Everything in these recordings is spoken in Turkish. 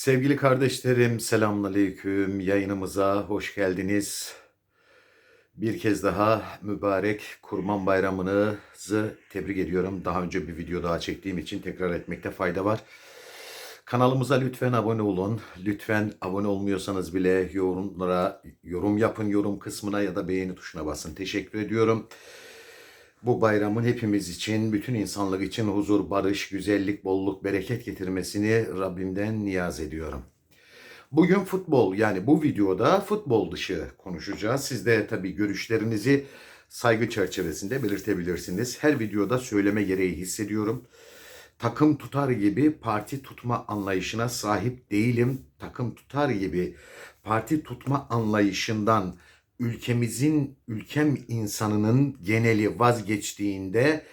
Sevgili kardeşlerim, selamünaleyküm. Yayınımıza hoş geldiniz. Bir kez daha mübarek Kurban Bayramınızı tebrik ediyorum. Daha önce bir video daha çektiğim için tekrar etmekte fayda var. Kanalımıza lütfen abone olun. Lütfen abone olmuyorsanız bile yorumlara yorum yapın, yorum kısmına ya da beğeni tuşuna basın. Teşekkür ediyorum. Bu bayramın hepimiz için, bütün insanlık için huzur, barış, güzellik, bolluk, bereket getirmesini Rabbimden niyaz ediyorum. Bugün futbol yani bu videoda futbol dışı konuşacağız. Siz de tabii görüşlerinizi saygı çerçevesinde belirtebilirsiniz. Her videoda söyleme gereği hissediyorum. Takım tutar gibi parti tutma anlayışına sahip değilim. Takım tutar gibi parti tutma anlayışından ülkemizin, ülkem insanının geneli vazgeçtiğinde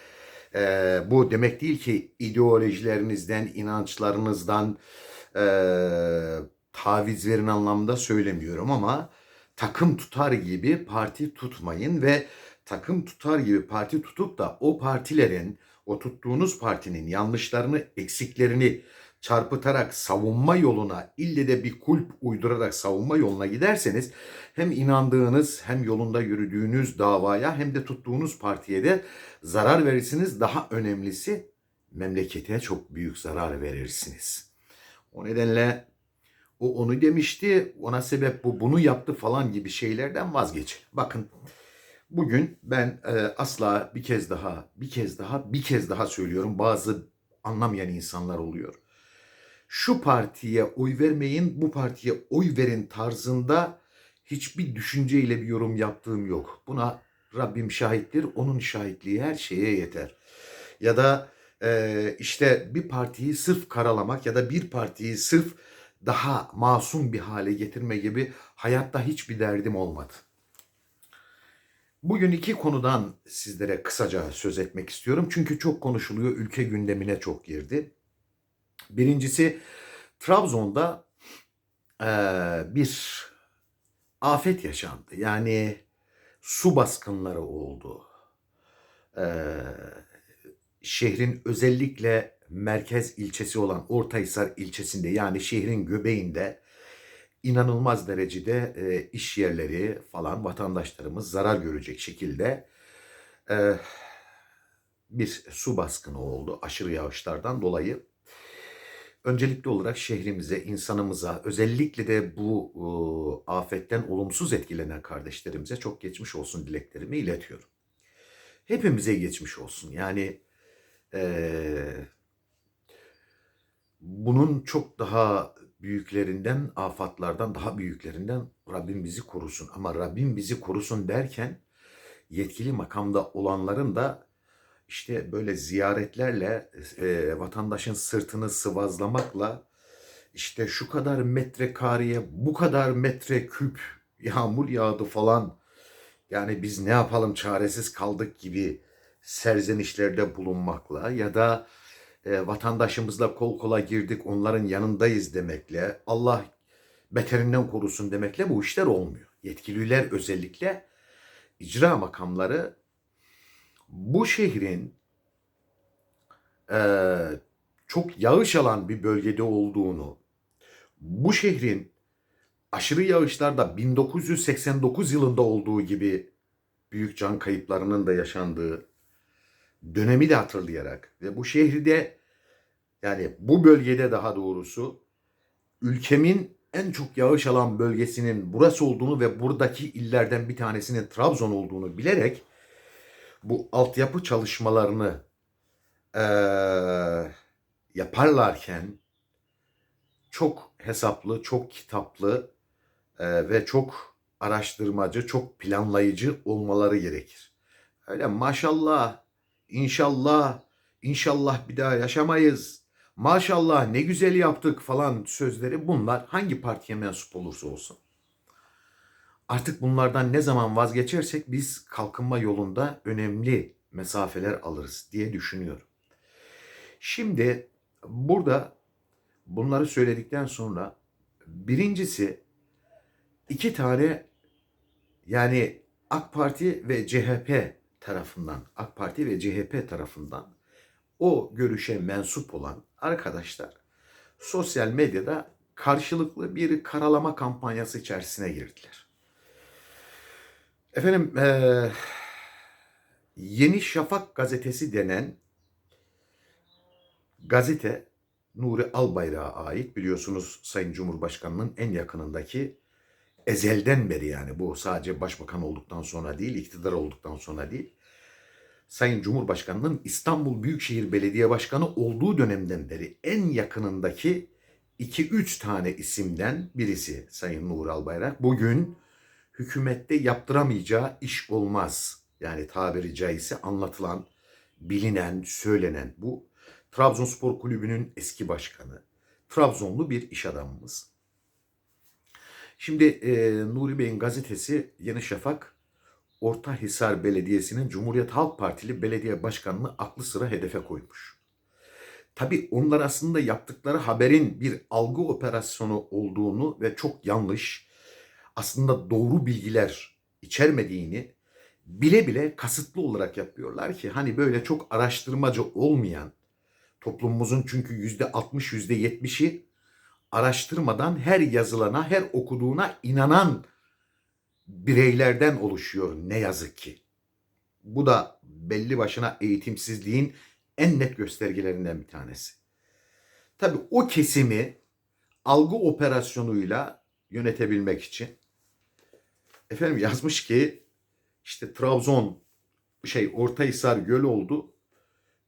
e, bu demek değil ki ideolojilerinizden, inançlarınızdan e, taviz verin anlamda söylemiyorum ama takım tutar gibi parti tutmayın ve takım tutar gibi parti tutup da o partilerin, o tuttuğunuz partinin yanlışlarını, eksiklerini çarpıtarak savunma yoluna, ille de bir kulp uydurarak savunma yoluna giderseniz hem inandığınız hem yolunda yürüdüğünüz davaya hem de tuttuğunuz partiye de zarar verirsiniz. Daha önemlisi memlekete çok büyük zarar verirsiniz. O nedenle o onu demişti, ona sebep bu, bunu yaptı falan gibi şeylerden vazgeç. Bakın bugün ben e, asla bir kez daha, bir kez daha, bir kez daha söylüyorum. Bazı anlamayan insanlar oluyor. Şu partiye oy vermeyin, bu partiye oy verin tarzında hiçbir düşünceyle bir yorum yaptığım yok. Buna Rabbim şahittir. Onun şahitliği her şeye yeter. Ya da e, işte bir partiyi sırf karalamak ya da bir partiyi sırf daha masum bir hale getirme gibi hayatta hiçbir derdim olmadı. Bugün iki konudan sizlere kısaca söz etmek istiyorum. Çünkü çok konuşuluyor, ülke gündemine çok girdi. Birincisi Trabzon'da e, bir afet yaşandı. Yani su baskınları oldu. E, şehrin özellikle merkez ilçesi olan Ortahisar ilçesinde yani şehrin göbeğinde inanılmaz derecede e, iş yerleri falan vatandaşlarımız zarar görecek şekilde e, bir su baskını oldu aşırı yağışlardan dolayı. Öncelikli olarak şehrimize, insanımıza, özellikle de bu e, afetten olumsuz etkilenen kardeşlerimize çok geçmiş olsun dileklerimi iletiyorum. Hepimize geçmiş olsun. Yani e, bunun çok daha büyüklerinden, afatlardan daha büyüklerinden Rabbim bizi korusun. Ama Rabbim bizi korusun derken yetkili makamda olanların da işte böyle ziyaretlerle e, vatandaşın sırtını sıvazlamakla işte şu kadar metrekareye bu kadar metreküp yağmur yağdı falan yani biz ne yapalım çaresiz kaldık gibi serzenişlerde bulunmakla ya da e, vatandaşımızla kol kola girdik onların yanındayız demekle Allah beterinden korusun demekle bu işler olmuyor. Yetkililer özellikle icra makamları bu şehrin e, çok yağış alan bir bölgede olduğunu, bu şehrin aşırı yağışlarda 1989 yılında olduğu gibi büyük can kayıplarının da yaşandığı dönemi de hatırlayarak ve bu şehirde yani bu bölgede daha doğrusu ülkemin en çok yağış alan bölgesinin burası olduğunu ve buradaki illerden bir tanesinin Trabzon olduğunu bilerek bu altyapı çalışmalarını e, yaparlarken çok hesaplı, çok kitaplı e, ve çok araştırmacı, çok planlayıcı olmaları gerekir. Öyle maşallah, inşallah, inşallah bir daha yaşamayız, maşallah ne güzel yaptık falan sözleri bunlar hangi partiye mensup olursa olsun. Artık bunlardan ne zaman vazgeçersek biz kalkınma yolunda önemli mesafeler alırız diye düşünüyorum. Şimdi burada bunları söyledikten sonra birincisi iki tane yani AK Parti ve CHP tarafından, AK Parti ve CHP tarafından o görüşe mensup olan arkadaşlar sosyal medyada karşılıklı bir karalama kampanyası içerisine girdiler. Efendim eee, Yeni Şafak gazetesi denen gazete Nuri Albayrak'a ait biliyorsunuz Sayın Cumhurbaşkanı'nın en yakınındaki ezelden beri yani bu sadece başbakan olduktan sonra değil, iktidar olduktan sonra değil. Sayın Cumhurbaşkanı'nın İstanbul Büyükşehir Belediye Başkanı olduğu dönemden beri en yakınındaki 2-3 tane isimden birisi Sayın Nuri Albayrak. Bugün hükümette yaptıramayacağı iş olmaz. Yani tabiri caizse anlatılan, bilinen, söylenen bu Trabzonspor Kulübü'nün eski başkanı. Trabzonlu bir iş adamımız. Şimdi e, Nuri Bey'in gazetesi Yeni Şafak, Ortahisar Belediyesi'nin Cumhuriyet Halk Partili belediye başkanını aklı sıra hedefe koymuş. Tabii onlar aslında yaptıkları haberin bir algı operasyonu olduğunu ve çok yanlış, aslında doğru bilgiler içermediğini bile bile kasıtlı olarak yapıyorlar ki hani böyle çok araştırmacı olmayan toplumumuzun çünkü yüzde 60 yüzde 70'i araştırmadan her yazılana her okuduğuna inanan bireylerden oluşuyor ne yazık ki. Bu da belli başına eğitimsizliğin en net göstergelerinden bir tanesi. Tabii o kesimi algı operasyonuyla yönetebilmek için efendim yazmış ki işte Trabzon şey Ortahisar göl oldu.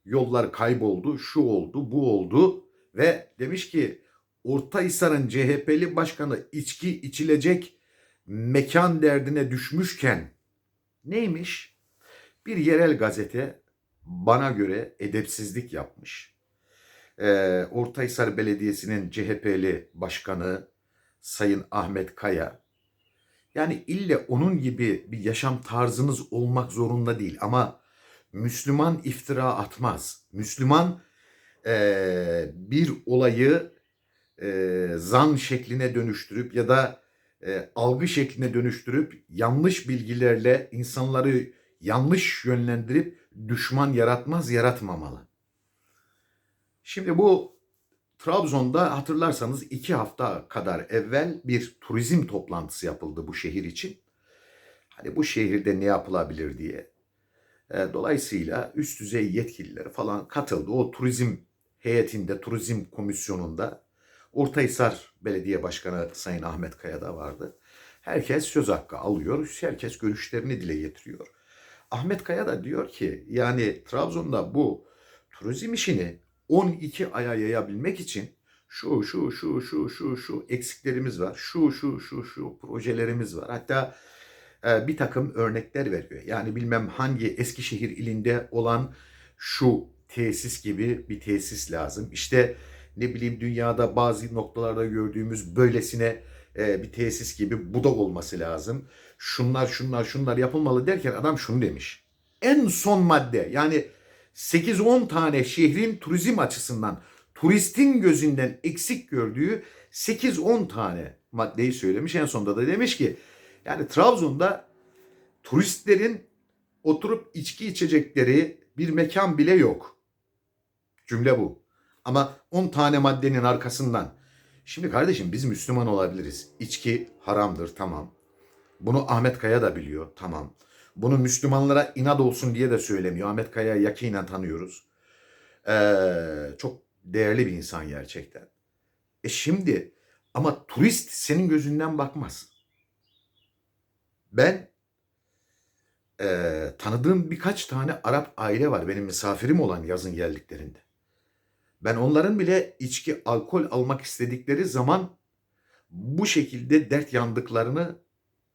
Yollar kayboldu, şu oldu, bu oldu ve demiş ki Ortahisar'ın CHP'li başkanı içki içilecek mekan derdine düşmüşken neymiş? Bir yerel gazete bana göre edepsizlik yapmış. Ee, Ortahisar Belediyesi'nin CHP'li başkanı Sayın Ahmet Kaya yani ille onun gibi bir yaşam tarzınız olmak zorunda değil ama Müslüman iftira atmaz. Müslüman eee, bir olayı eee, zan şekline dönüştürüp ya da eee, algı şekline dönüştürüp yanlış bilgilerle insanları yanlış yönlendirip düşman yaratmaz, yaratmamalı. Şimdi bu Trabzon'da hatırlarsanız iki hafta kadar evvel bir turizm toplantısı yapıldı bu şehir için. Hani bu şehirde ne yapılabilir diye. E, Dolayısıyla üst düzey yetkililer falan katıldı. O turizm heyetinde, turizm komisyonunda Ortahisar Belediye Başkanı Sayın Ahmet Kaya da vardı. Herkes söz hakkı alıyor, herkes görüşlerini dile getiriyor. Ahmet Kaya da diyor ki yani Trabzon'da bu turizm işini 12 aya yayabilmek için şu şu şu şu şu şu eksiklerimiz var. Şu şu şu şu projelerimiz var. Hatta e, bir takım örnekler veriyor. Yani bilmem hangi Eskişehir ilinde olan şu tesis gibi bir tesis lazım. İşte ne bileyim dünyada bazı noktalarda gördüğümüz böylesine e, bir tesis gibi bu da olması lazım. Şunlar şunlar şunlar yapılmalı derken adam şunu demiş. En son madde yani 8-10 tane şehrin turizm açısından turistin gözünden eksik gördüğü 8-10 tane maddeyi söylemiş. En sonunda da demiş ki yani Trabzon'da turistlerin oturup içki içecekleri bir mekan bile yok. Cümle bu. Ama 10 tane maddenin arkasından. Şimdi kardeşim biz Müslüman olabiliriz. İçki haramdır tamam. Bunu Ahmet Kaya da biliyor tamam. Bunu Müslümanlara inat olsun diye de söylemiyor. Ahmet Kaya'yı yakinen tanıyoruz. Ee, çok değerli bir insan gerçekten. E şimdi ama turist senin gözünden bakmaz. Ben e, tanıdığım birkaç tane Arap aile var. Benim misafirim olan yazın geldiklerinde. Ben onların bile içki, alkol almak istedikleri zaman bu şekilde dert yandıklarını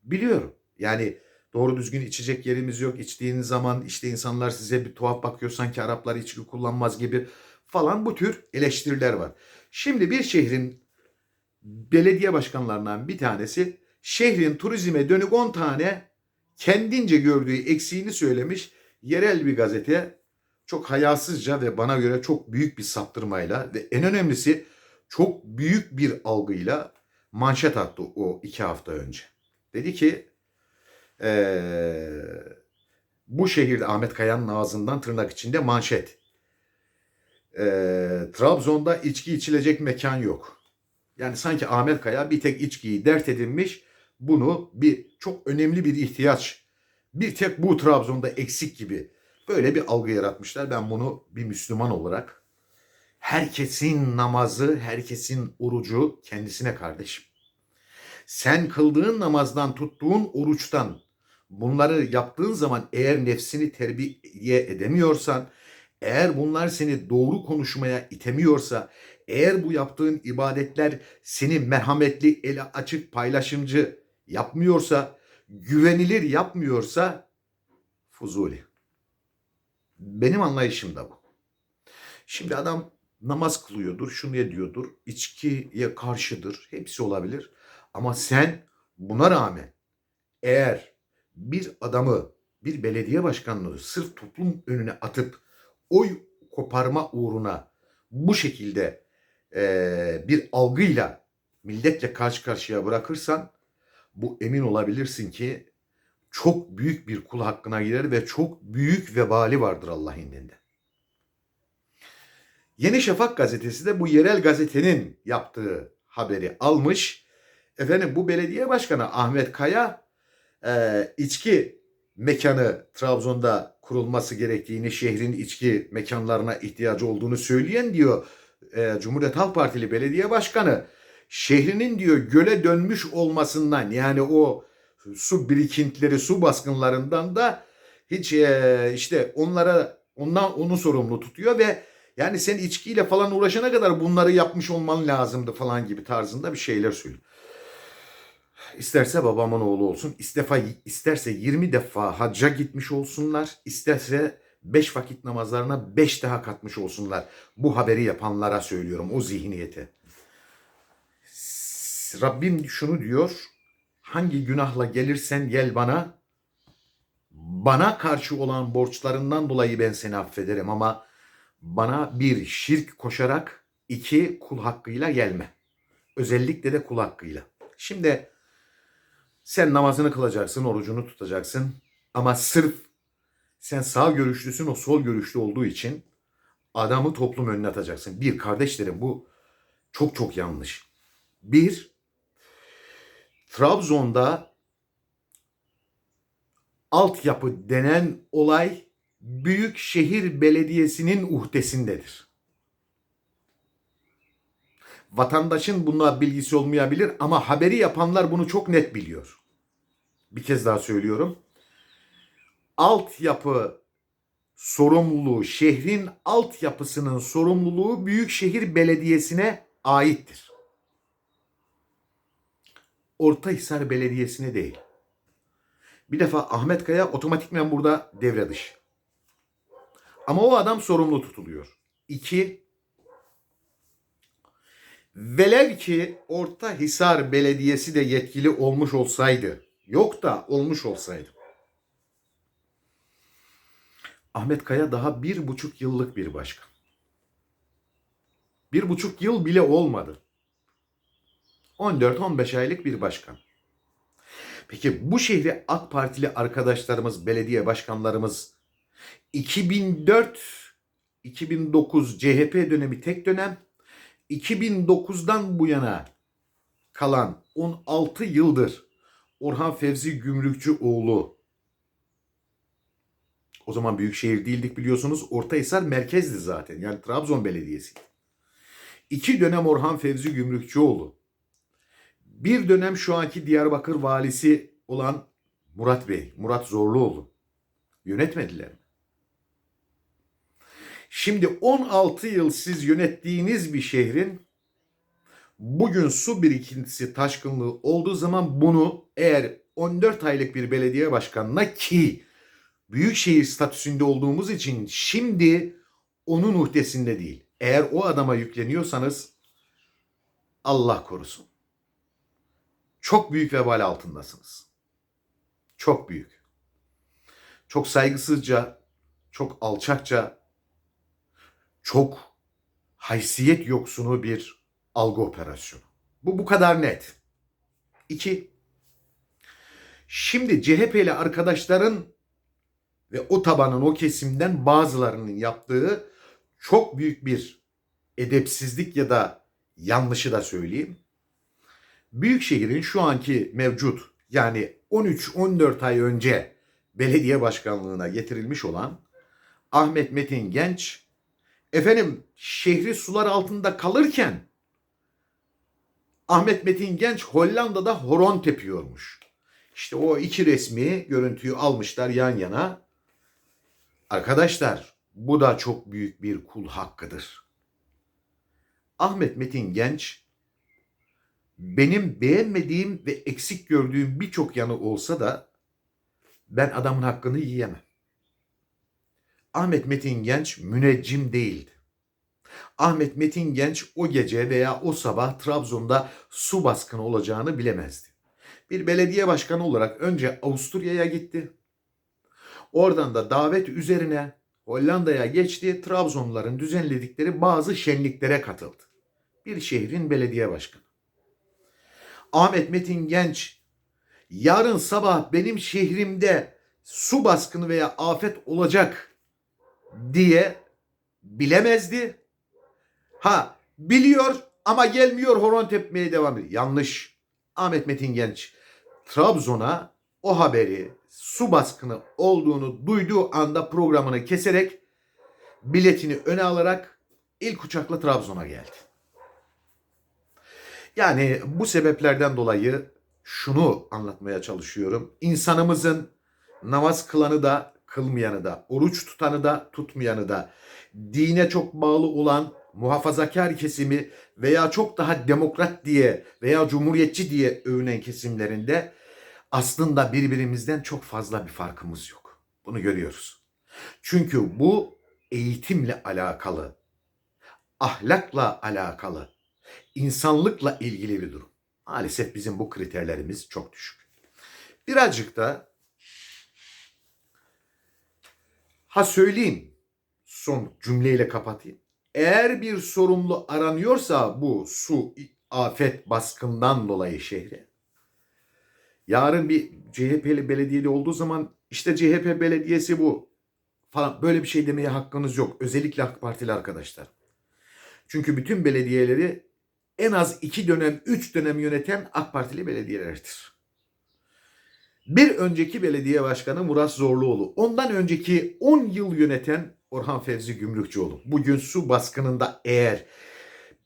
biliyorum. Yani doğru düzgün içecek yerimiz yok. İçtiğiniz zaman işte insanlar size bir tuhaf bakıyor sanki Araplar içki kullanmaz gibi falan bu tür eleştiriler var. Şimdi bir şehrin belediye başkanlarından bir tanesi şehrin turizme dönük 10 tane kendince gördüğü eksiğini söylemiş. Yerel bir gazete çok hayasızca ve bana göre çok büyük bir saptırmayla ve en önemlisi çok büyük bir algıyla manşet attı o iki hafta önce. Dedi ki ee, bu şehirde Ahmet Kaya'nın ağzından tırnak içinde manşet. Ee, Trabzon'da içki içilecek mekan yok. Yani sanki Ahmet Kaya bir tek içkiyi dert edinmiş. Bunu bir çok önemli bir ihtiyaç. Bir tek bu Trabzon'da eksik gibi. Böyle bir algı yaratmışlar. Ben bunu bir Müslüman olarak herkesin namazı, herkesin orucu kendisine kardeşim. Sen kıldığın namazdan, tuttuğun oruçtan bunları yaptığın zaman eğer nefsini terbiye edemiyorsan, eğer bunlar seni doğru konuşmaya itemiyorsa, eğer bu yaptığın ibadetler seni merhametli, ele açık, paylaşımcı yapmıyorsa, güvenilir yapmıyorsa fuzuli. Benim anlayışım da bu. Şimdi adam namaz kılıyordur, şunu ediyordur, içkiye karşıdır, hepsi olabilir. Ama sen buna rağmen eğer bir adamı, bir belediye başkanını sırf toplum önüne atıp oy koparma uğruna bu şekilde eee, bir algıyla milletle karşı karşıya bırakırsan bu emin olabilirsin ki çok büyük bir kul hakkına girer ve çok büyük vebali vardır Allah indinde. Yeni Şafak gazetesi de bu yerel gazetenin yaptığı haberi almış. Efendim bu belediye başkanı Ahmet Kaya e, içki mekanı Trabzon'da kurulması gerektiğini, şehrin içki mekanlarına ihtiyacı olduğunu söyleyen diyor e, Cumhuriyet Halk Partili belediye başkanı. Şehrinin diyor göle dönmüş olmasından yani o su birikintileri, su baskınlarından da hiç e, işte onlara ondan onu sorumlu tutuyor ve yani sen içkiyle falan uğraşana kadar bunları yapmış olman lazımdı falan gibi tarzında bir şeyler söylüyor. İsterse babamın oğlu olsun, istefa, isterse 20 defa hacca gitmiş olsunlar, isterse 5 vakit namazlarına 5 daha katmış olsunlar. Bu haberi yapanlara söylüyorum, o zihniyete. Rabbim şunu diyor, hangi günahla gelirsen gel bana, bana karşı olan borçlarından dolayı ben seni affederim ama bana bir şirk koşarak iki kul hakkıyla gelme. Özellikle de kul hakkıyla. Şimdi sen namazını kılacaksın, orucunu tutacaksın ama sırf sen sağ görüşlüsün, o sol görüşlü olduğu için adamı toplum önüne atacaksın. Bir, kardeşlerim bu çok çok yanlış. Bir, Trabzon'da altyapı denen olay büyük şehir belediyesinin uhdesindedir. Vatandaşın bununla bilgisi olmayabilir ama haberi yapanlar bunu çok net biliyor. Bir kez daha söylüyorum. Altyapı sorumluluğu, şehrin altyapısının sorumluluğu Büyükşehir Belediyesi'ne aittir. Ortahisar Belediyesi'ne değil. Bir defa Ahmet Kaya otomatikmen burada devre dışı. Ama o adam sorumlu tutuluyor. İki, velev ki Ortahisar Belediyesi de yetkili olmuş olsaydı, yok da olmuş olsaydı. Ahmet Kaya daha bir buçuk yıllık bir başkan. Bir buçuk yıl bile olmadı. 14-15 aylık bir başkan. Peki bu şehri AK Partili arkadaşlarımız, belediye başkanlarımız 2004 2009 CHP dönemi tek dönem 2009'dan bu yana kalan 16 yıldır Orhan Fevzi Gümrükçü oğlu o zaman büyükşehir değildik biliyorsunuz. Ortahisar merkezdi zaten. Yani Trabzon Belediyesi. İki dönem Orhan Fevzi Gümrükçüoğlu. Bir dönem şu anki Diyarbakır valisi olan Murat Bey, Murat Zorluoğlu. Yönetmediler mi? Şimdi 16 yıl siz yönettiğiniz bir şehrin bugün su birikintisi taşkınlığı olduğu zaman bunu eğer 14 aylık bir belediye başkanına ki büyükşehir statüsünde olduğumuz için şimdi onun uhdesinde değil. Eğer o adama yükleniyorsanız Allah korusun. Çok büyük vebal altındasınız. Çok büyük. Çok saygısızca, çok alçakça, çok haysiyet yoksunu bir algı operasyonu. Bu bu kadar net. İki, şimdi CHP'li arkadaşların ve o tabanın o kesimden bazılarının yaptığı çok büyük bir edepsizlik ya da yanlışı da söyleyeyim. Büyükşehir'in şu anki mevcut yani 13-14 ay önce belediye başkanlığına getirilmiş olan Ahmet Metin Genç efendim şehri sular altında kalırken Ahmet Metin Genç Hollanda'da horon tepiyormuş. İşte o iki resmi görüntüyü almışlar yan yana. Arkadaşlar bu da çok büyük bir kul hakkıdır. Ahmet Metin Genç benim beğenmediğim ve eksik gördüğüm birçok yanı olsa da ben adamın hakkını yiyemem. Ahmet Metin Genç müneccim değildi. Ahmet Metin Genç o gece veya o sabah Trabzon'da su baskını olacağını bilemezdi. Bir belediye başkanı olarak önce Avusturya'ya gitti. Oradan da davet üzerine Hollanda'ya geçti. Trabzonluların düzenledikleri bazı şenliklere katıldı. Bir şehrin belediye başkanı. Ahmet Metin Genç yarın sabah benim şehrimde su baskını veya afet olacak diye bilemezdi. Ha biliyor ama gelmiyor horon tepmeye devam ediyor. Yanlış. Ahmet Metin Genç Trabzon'a o haberi su baskını olduğunu duyduğu anda programını keserek biletini öne alarak ilk uçakla Trabzon'a geldi. Yani bu sebeplerden dolayı şunu anlatmaya çalışıyorum. İnsanımızın namaz kılanı da kılmayanı da, oruç tutanı da tutmayanı da, dine çok bağlı olan muhafazakar kesimi veya çok daha demokrat diye veya cumhuriyetçi diye övünen kesimlerinde aslında birbirimizden çok fazla bir farkımız yok. Bunu görüyoruz. Çünkü bu eğitimle alakalı, ahlakla alakalı, insanlıkla ilgili bir durum. Maalesef bizim bu kriterlerimiz çok düşük. Birazcık da ha söyleyeyim son cümleyle kapatayım. Eğer bir sorumlu aranıyorsa bu su afet baskından dolayı şehre yarın bir CHP'li belediyeli olduğu zaman işte CHP belediyesi bu falan böyle bir şey demeye hakkınız yok. Özellikle AK Partili arkadaşlar. Çünkü bütün belediyeleri en az iki dönem, üç dönem yöneten AK Partili belediyelerdir. Bir önceki belediye başkanı Murat Zorluoğlu. Ondan önceki 10 yıl yöneten Orhan Fevzi Gümrükçüoğlu. Bugün su baskınında eğer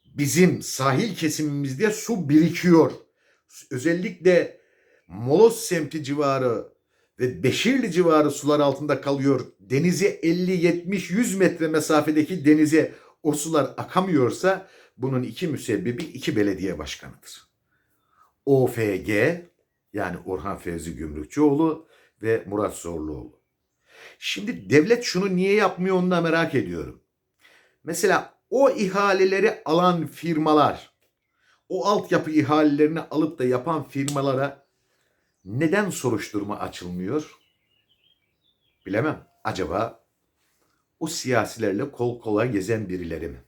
bizim sahil kesimimizde su birikiyor. Özellikle Molos semti civarı ve Beşirli civarı sular altında kalıyor. Denize 50, 70, 100 metre mesafedeki denize o sular akamıyorsa bunun iki müsebbibi iki belediye başkanıdır. OFG yani Orhan Fevzi Gümrükçüoğlu ve Murat Zorluoğlu. Şimdi devlet şunu niye yapmıyor onu da merak ediyorum. Mesela o ihaleleri alan firmalar, o altyapı ihalelerini alıp da yapan firmalara neden soruşturma açılmıyor? Bilemem. Acaba o siyasilerle kol kola gezen birileri mi?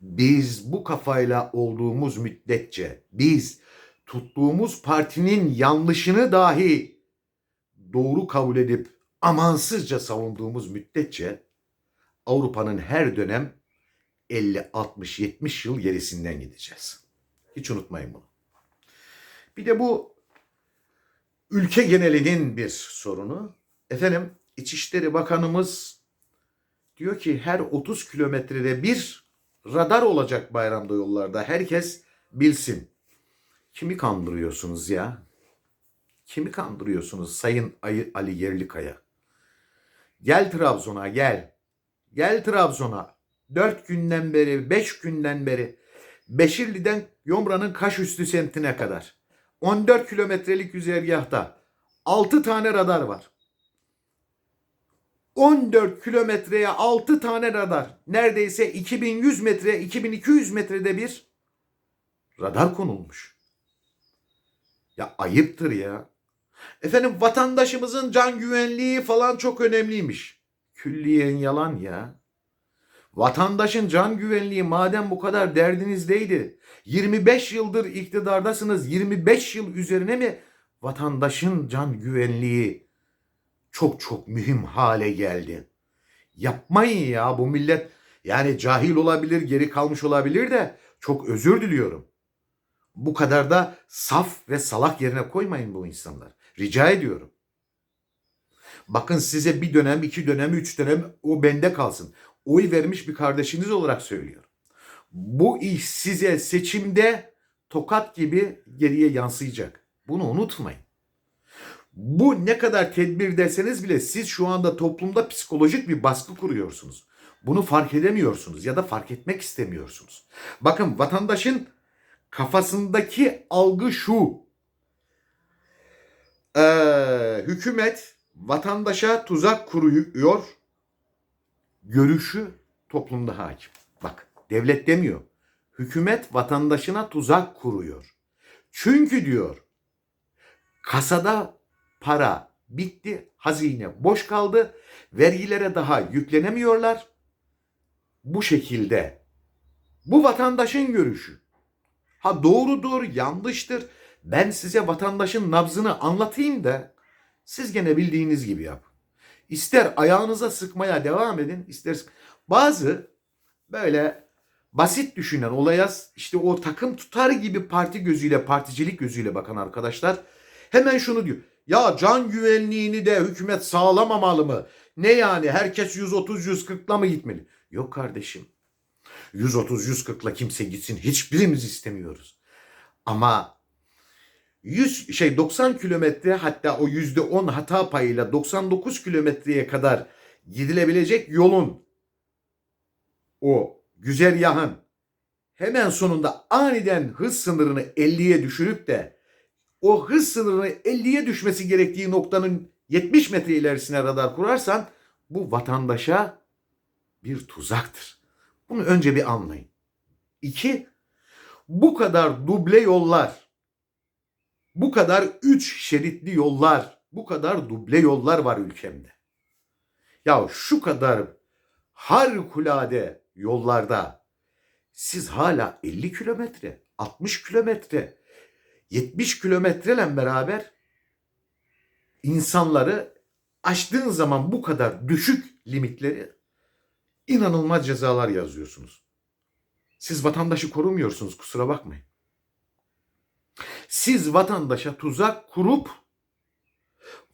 Biz bu kafayla olduğumuz müddetçe, biz tuttuğumuz partinin yanlışını dahi doğru kabul edip amansızca savunduğumuz müddetçe Avrupa'nın her dönem 50, 60, 70 yıl gerisinden gideceğiz. Hiç unutmayın bunu. Bir de bu ülke genelinin bir sorunu. Efendim İçişleri Bakanımız diyor ki her 30 kilometrede bir radar olacak bayramda yollarda. Herkes bilsin. Kimi kandırıyorsunuz ya? Kimi kandırıyorsunuz Sayın Ali Yerlikaya? Gel Trabzon'a gel. Gel Trabzon'a. Dört günden beri, beş günden beri Beşirli'den Yomra'nın Kaşüstü semtine kadar 14 kilometrelik güzergahta 6 tane radar var. 14 kilometreye 6 tane radar. Neredeyse 2100 metre, 2200 metrede bir radar konulmuş. Ya ayıptır ya. Efendim vatandaşımızın can güvenliği falan çok önemliymiş. Külliyen yalan ya. Vatandaşın can güvenliği madem bu kadar derdinizdeydi. 25 yıldır iktidardasınız. 25 yıl üzerine mi vatandaşın can güvenliği çok çok mühim hale geldi? Yapmayın ya bu millet yani cahil olabilir, geri kalmış olabilir de çok özür diliyorum. Bu kadar da saf ve salak yerine koymayın bu insanlar. Rica ediyorum. Bakın size bir dönem, iki dönem, üç dönem o bende kalsın. Oy vermiş bir kardeşiniz olarak söylüyorum. Bu iş size seçimde tokat gibi geriye yansıyacak. Bunu unutmayın. Bu ne kadar tedbir deseniz bile siz şu anda toplumda psikolojik bir baskı kuruyorsunuz. Bunu fark edemiyorsunuz ya da fark etmek istemiyorsunuz. Bakın vatandaşın kafasındaki algı şu. Ee, hükümet vatandaşa tuzak kuruyor. Görüşü toplumda hakim. Bak devlet demiyor. Hükümet vatandaşına tuzak kuruyor. Çünkü diyor kasada para bitti, hazine boş kaldı, vergilere daha yüklenemiyorlar. Bu şekilde bu vatandaşın görüşü. Ha doğrudur, yanlıştır. Ben size vatandaşın nabzını anlatayım da siz gene bildiğiniz gibi yap. İster ayağınıza sıkmaya devam edin, ister bazı böyle basit düşünen olaya işte o takım tutar gibi parti gözüyle, particilik gözüyle bakan arkadaşlar hemen şunu diyor. Ya can güvenliğini de hükümet sağlamamalı mı? Ne yani herkes 130-140'la mı gitmeli? Yok kardeşim. 130-140'la kimse gitsin. Hiçbirimiz istemiyoruz. Ama 100 şey 90 kilometre hatta o yüzde 10 hata payıyla 99 kilometreye kadar gidilebilecek yolun o güzergahın hemen sonunda aniden hız sınırını 50'ye düşürüp de o hız sınırını 50'ye düşmesi gerektiği noktanın 70 metre ilerisine radar kurarsan bu vatandaşa bir tuzaktır. Bunu önce bir anlayın. İki, bu kadar duble yollar, bu kadar üç şeritli yollar, bu kadar duble yollar var ülkemde. Ya şu kadar harikulade yollarda siz hala 50 kilometre, 60 kilometre, 70 kilometreyle beraber insanları aştığın zaman bu kadar düşük limitleri inanılmaz cezalar yazıyorsunuz. Siz vatandaşı korumuyorsunuz kusura bakmayın. Siz vatandaşa tuzak kurup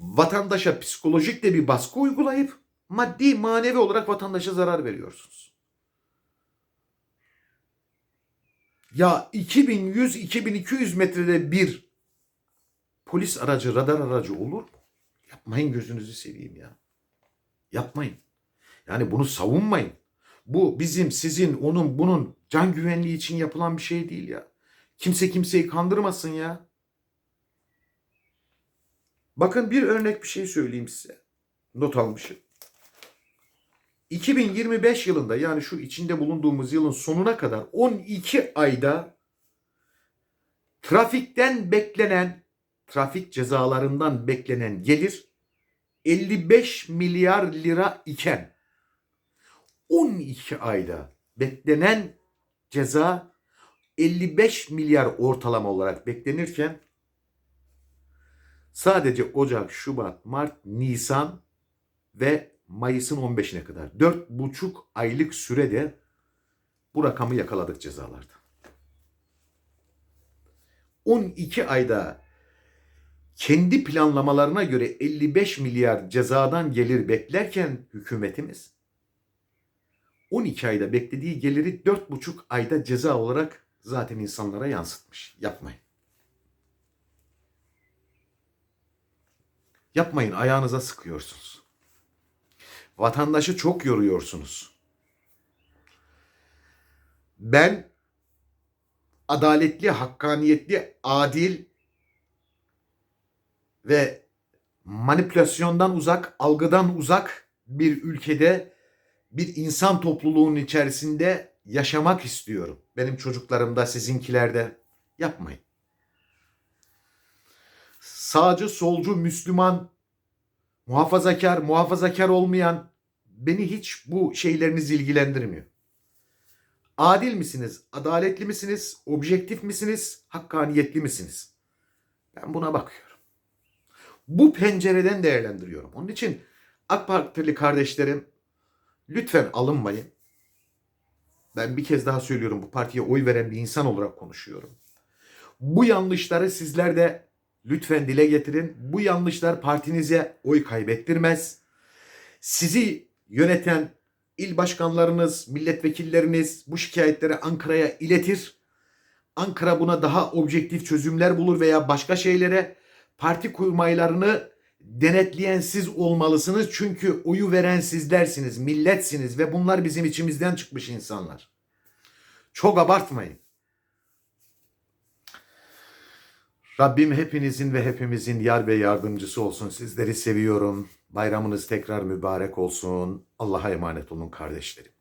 vatandaşa psikolojik de bir baskı uygulayıp maddi manevi olarak vatandaşa zarar veriyorsunuz. Ya 2100-2200 metrede bir polis aracı, radar aracı olur mu? Yapmayın gözünüzü seveyim ya. Yapmayın. Yani bunu savunmayın. Bu bizim, sizin, onun, bunun can güvenliği için yapılan bir şey değil ya. Kimse kimseyi kandırmasın ya. Bakın bir örnek bir şey söyleyeyim size. Not almışım. 2025 yılında yani şu içinde bulunduğumuz yılın sonuna kadar 12 ayda trafikten beklenen, trafik cezalarından beklenen gelir 55 milyar lira iken 12 ayda beklenen ceza 55 milyar ortalama olarak beklenirken sadece Ocak, Şubat, Mart, Nisan ve Mayıs'ın 15'ine kadar 4,5 aylık sürede bu rakamı yakaladık cezalarda. 12 ayda kendi planlamalarına göre 55 milyar cezadan gelir beklerken hükümetimiz 12 ayda beklediği geliri 4,5 ayda ceza olarak zaten insanlara yansıtmış. Yapmayın. Yapmayın ayağınıza sıkıyorsunuz. Vatandaşı çok yoruyorsunuz. Ben adaletli, hakkaniyetli, adil ve manipülasyondan uzak, algıdan uzak bir ülkede bir insan topluluğunun içerisinde yaşamak istiyorum. Benim çocuklarım da sizinkiler de yapmayın. Sağcı, solcu, Müslüman, muhafazakar, muhafazakar olmayan beni hiç bu şeyleriniz ilgilendirmiyor. Adil misiniz? Adaletli misiniz? Objektif misiniz? Hakkaniyetli misiniz? Ben buna bakıyorum. Bu pencereden değerlendiriyorum. Onun için AK Partili kardeşlerim lütfen alınmayın. Ben bir kez daha söylüyorum bu partiye oy veren bir insan olarak konuşuyorum. Bu yanlışları sizler de lütfen dile getirin. Bu yanlışlar partinize oy kaybettirmez. Sizi yöneten il başkanlarınız, milletvekilleriniz bu şikayetleri Ankara'ya iletir. Ankara buna daha objektif çözümler bulur veya başka şeylere parti kurmaylarını denetleyen siz olmalısınız. Çünkü oyu veren sizlersiniz, milletsiniz ve bunlar bizim içimizden çıkmış insanlar. Çok abartmayın. Rabbim hepinizin ve hepimizin yar ve yardımcısı olsun. Sizleri seviyorum. Bayramınız tekrar mübarek olsun. Allah'a emanet olun kardeşlerim.